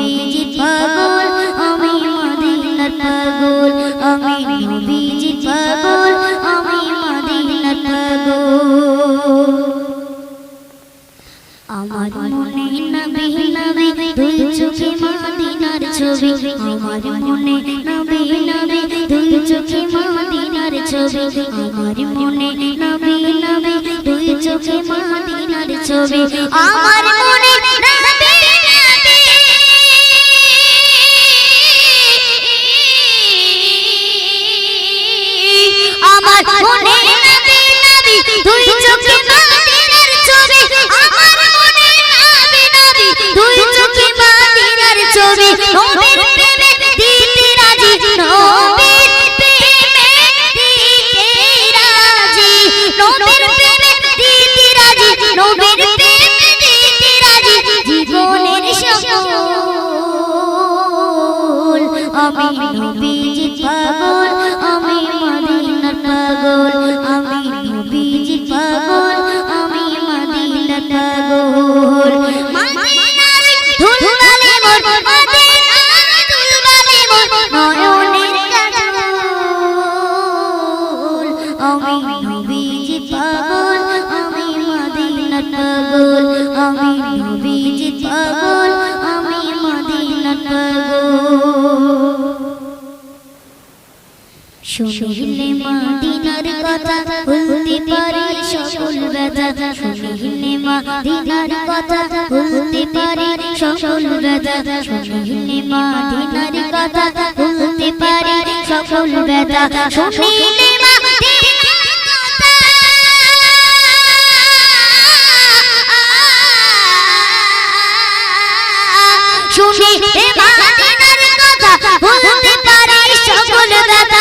নবীজি পাগল, আমি মদিনার পাগল। আমি নবীজি পাগল, আমি মদিনার পাগল। আমার মনে নবী নবী, দুই চোখে মদিনার ছবি। আমার মনে নবী নবী, দুই চোখে মদিনার ছবি। আমার মনে নবী নবী, দুই চোখে মদিনার ছবি। আমার মনে আমার মনে নবী নবী, দুই চোখে মদিনার ছবি। আমার মনে নবী নবী, দুই চোখে মদিনার ছবি। নবীর প্রেমে দিতে রাজি নবীর প্রেমে দিতে রাজি। নবীর প্রেমে দিতে রাজি নবীর প্রেমে দিতে রাজি। জীবনের সকল আমি নবীজি শুনিলে মাদিনার কথা, বলতে পারে সকল ব্যথা। শুনিলে মাদিনার কথা, বলতে পারে সকল ব্যথা। শুনিলে মাদিনার কথা, বলতে পারে সকল ব্যথা। শুনিলে কথা, শুনিলে মাদিনার কথা, বলতে পারে সকল ব্যথা।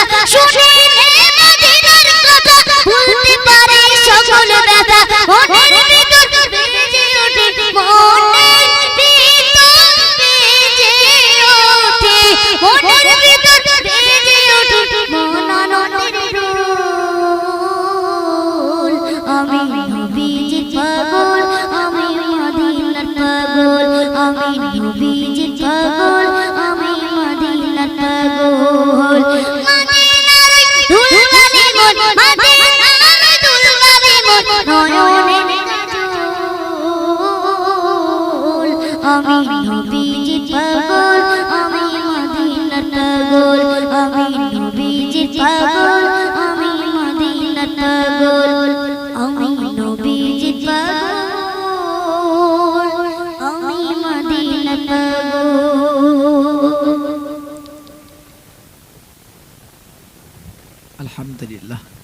الحمد لله.